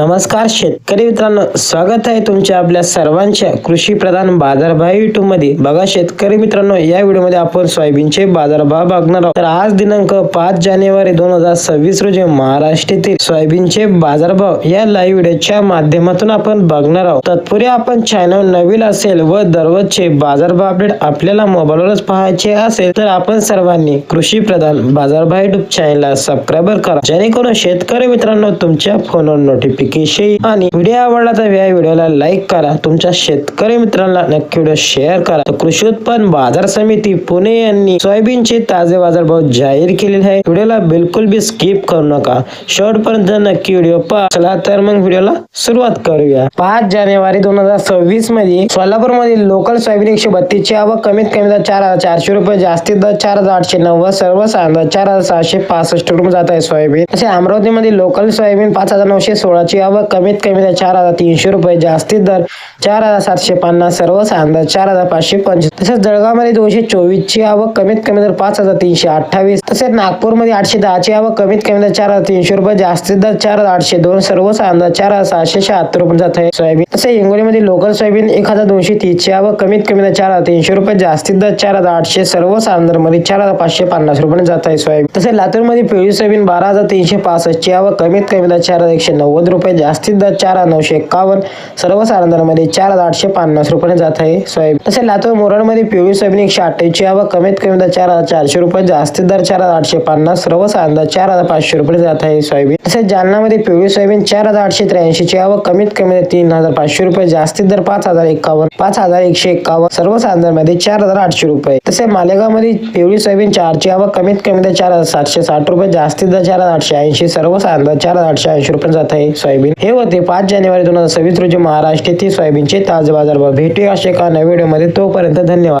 नमस्कार शेतकरी मित्रांनो. स्वागत आहे तुमच्या आपल्या सर्वांच्या कृषी प्रधान बाजारभाव युट्यूबमध्ये. बघा शेतकरी मित्रांनो या व्हिडिओमध्ये आपण सोयाबीनचे बाजारभाव बघणार आहोत. तर आज दिनांक पाच जानेवारी दोन हजार सव्वीस रोजी महाराष्ट्रातील सोयाबीनचे बाजारभाव या लाईव्ह व्हिडिओच्या माध्यमातून आपण बघणार आहोत. तत्पूर्वी आपण चॅनल नवीन असेल व दररोजचे बाजारभाव अपडेट आपल्याला मोबाईलवरच पाहायचे असेल तर आपण सर्वांनी कृषी प्रधान बाजारभाव युट्यूब चॅनलला सबस्क्राईबर करा. जेणेकरून शेतकरी मित्रांनो तुमच्या फोनवर नोटिफिकेशन आणि व्हिडिओ आवडला तर या व्हिडिओला लाईक करा. तुमच्या शेतकरी मित्रांना नक्की व्हिडिओ शेअर करा. तर कृषी उत्पन्न बाजार समिती पुणे यांनी सोयाबीनचे ताजे बाजारभाव जाहीर केलेले आहे व्हिडिओला बिलकुल बी स्किप करू नका. शेवट पर्यंत नक्की व्हिडिओ पहा. चला तर मग व्हिडिओला सुरुवात करूया. पाच जानेवारी दोन हजार सव्वीसमध्ये सोलापूर मधील लोकल सोयाबीन एकशे बत्तीस ची आवक कमीत कमी दर चार हजार चारशे रुपये जास्तीत दर चार हजार आठशे नव्वद सर्वसाधारण चार हजार सहाशे पासष्ट रुपये जात आहे सोयाबीन. तसे अमरावतीमध्ये लोकल सोयाबीन पाच हजार नऊशे सोळा दराची आवक कमीत कमी दर चार हजार तीनशे रुपये जास्तीत दर चार हजार सातशे पन्नास सर्वसाधारण दर चार हजार पाचशे पंचवीस तसेच जळगावमध्ये दोनशे चोवीसची आवक कमीत कमी दर पाच हजार तीनशे अठ्ठावीस तसेच नागपूरमध्ये आठशे दहाची आवक कमीत कमी दर चार हजार तीनशे रुपये जास्तीत दर चार हजार आठशे दोन सर्वसाधारण चार हजार सहाशे शहात्तर रुपये जात आहे सोयाबीन तसे हिंगोलीमध्ये लोकल सोयाबीन एक हजार दोनशे तीसची आवक कमीत कमी दर चार हजार तीनशे रुपये जास्तीत दर चार हजार आठशे सर्वसाधारणमध्ये चार हजार पाचशे पन्नास रुपये जात आहे सोयाबीन तसे लातूरमध्ये पिवळी सोयाबीन बारा हजार तीनशे पासष्टची आवक कमीत कमी दर चार हजार एकशे नव्वद रुपये रुपये जास्तीत दर चार हजार नऊशे एक्कावन्न सर्वसाधारण दरामध्ये चार हजार आठशे पन्नास रुपये जात आहे सोयाबीन. तसे लातूर मोरणमध्ये पिवळी सोयाबीन एकशे अठ्ठावीसची आवक कमीत कमी दर चार हजार चारशे रुपये जास्तीत दर चार हजार आठशे पन्नास. सर्वसाधारण दर चार हजार पाचशे रुपये जात आहे सोयाबीन. तसेच जालनामध्ये पिवळी सोयाबीन चार हजार आठशे त्र्याऐंशी ची आवक कमीत कमी दर तीन हजार पाचशे रुपये जास्तीत दर पाच हजार एकावन्न. पाच हजार एकशे एक्कावन्न सर्वसाधारण दरामध्ये चार हजार आठशे रुपये. तसे मालेगावमध्ये पिवळी सोयाबीन चारची आवक कमीत कमी दर चार हजार सातशे साठ रुपये जास्तीत दर चार हजार आठशे ऐंशी. सर्वसाधारण दर चार हजार आठशे ऐंशी रुपये जात आहे सोयाबीन. हे होते पाच जानेवारी दोन हजार सव्वीस रोजी महाराष्ट्रातील सोयाबीनचे ताज बाजारभाव. भेटूया असे एका नव्या व्हिडिओमध्ये. तोपर्यंत धन्यवाद.